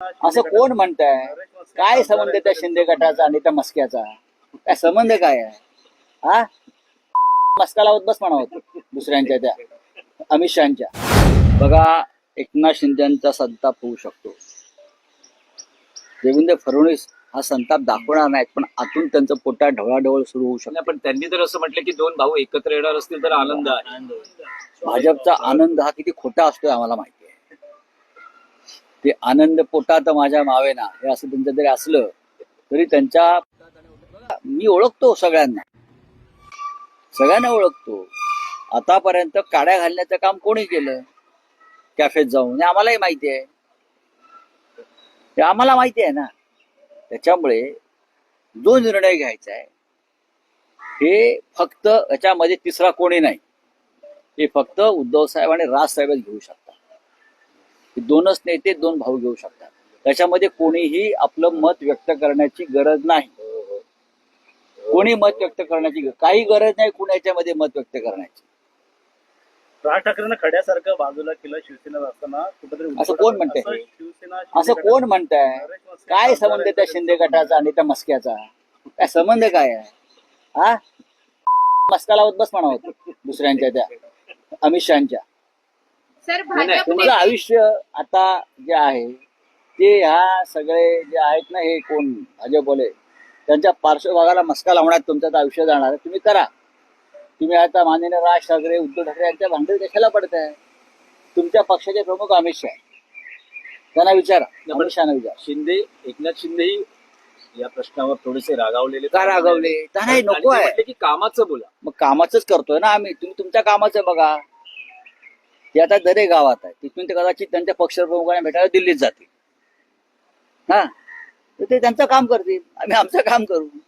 असं कोण म्हणताय? काय संबंध आहे त्या शिंदे गटाचा आणि त्या मस्क्याचा? काय संबंध काय आहे? हा? मस्का लावत बस म्हणा होत दुसऱ्यांच्या त्या अमित शहाच्या. बघा एकनाथ शिंदेचा संताप होऊ शकतो. देवेंद्र फडणवीस हा संताप दाखवणार नाहीत पण आतून त्यांचं पोटात ढवळाढवळ सुरू होऊ शकतो. नाही, पण त्यांनी तर असं म्हटलं की दोन भाऊ एकत्र येणार असतील तर आनंद आहे. भाजपचा आनंद हा किती खोटा असतोय आम्हाला माहिती. ते आनंद पोटात माझ्या मावेना हे असं त्यांचं जरी असलं तरी त्यांच्या मी ओळखतो सगळ्यांना. सगळ्यांना ओळखतो. आतापर्यंत काड्या घालण्याचं काम कोणी केलं? कॅफेत जाऊन. हे आम्हालाही माहिती आहे. ते आम्हाला माहिती आहे ना. त्याच्यामुळे जो निर्णय घ्यायचा आहे हे फक्त याच्यामध्ये तिसरा कोणी नाही. हे फक्त उद्धव साहेब आणि राज साहेबच घेऊ शकतात. दोनच नेते दोन भाऊ घेऊ शकतात. त्याच्यामध्ये कोणीही आपलं मत व्यक्त करण्याची गरज नाही. कोणी मत व्यक्त करण्याची काही गरज नाही कोणी याच्यामध्ये मत व्यक्त करण्याची. राज ठाकरेंना खड्यासारखं बाजूला केलं शिवसेनेत असताना कुठेतरी असं कोण म्हणतंय? असं शिवसेना कोण म्हणताय? काय संबंध आहे त्या शिंदे गटाचा आणि त्या मस्क्याचा? काय संबंध काय आहे? हा? मस्का लावत बस म्हणा होत दुसऱ्यांच्या त्या. अमित शहाच्या. सर तुमचं आयुष्य आता जे आहे ते ह्या सगळे जे आहेत ना हे कोण? भाजपवाले. त्यांच्या पार्श्वभागाला मस्का लावण्यात तुमचं आता आयुष्य जाणार आहे. तुम्ही करा. तुम्ही आता माननीय राज ठाकरे उद्धव ठाकरे यांच्या भांडण कशाला पडताय? तुमच्या पक्षाचे प्रमुख अमित शहा त्यांना विचारा. अमित शहाना विचारा. शिंदे एकनाथ शिंदेही या प्रश्नावर थोडेसे रागावलेले का रागावले? त्यांना हे आणि नको ते आहे. म्हटले की कामाचं बोला. मग कामाचंच करतोय ना आम्ही. तुम्ही तुमच्या कामाचं बघा. ते आता दरे गावात आहे. तिथून ते कदाचित त्यांच्या पक्षप्रमुखांना भेटायला दिल्लीत जातील. हा? तर ते त्यांचं काम करतील. आम्ही आमचं काम करू.